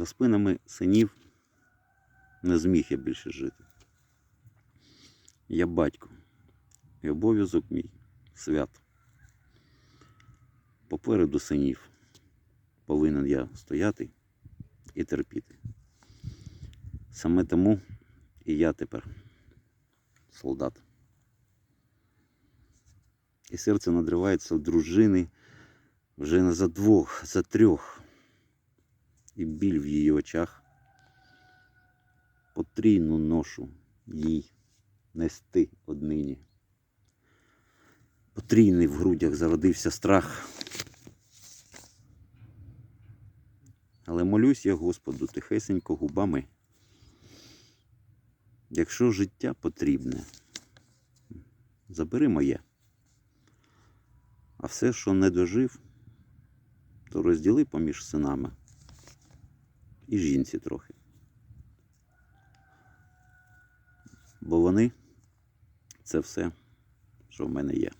За спинами синів не зміг я більше жити. Я батько, і обов'язок мій свят. Попереду синів повинен я стояти і терпіти. Саме тому і я тепер солдат. І серце надривається в дружини вже не за двох, за трьох. І біль в її очах. Потрійну ношу їй нести однині. Потрійний в грудях зародився страх. Але молюсь я Господу тихесенько губами. Якщо життя потрібне, забери моє. А все, що не дожив, то розділи поміж синами і жінці трохи. Бо вони це все, що в мене є.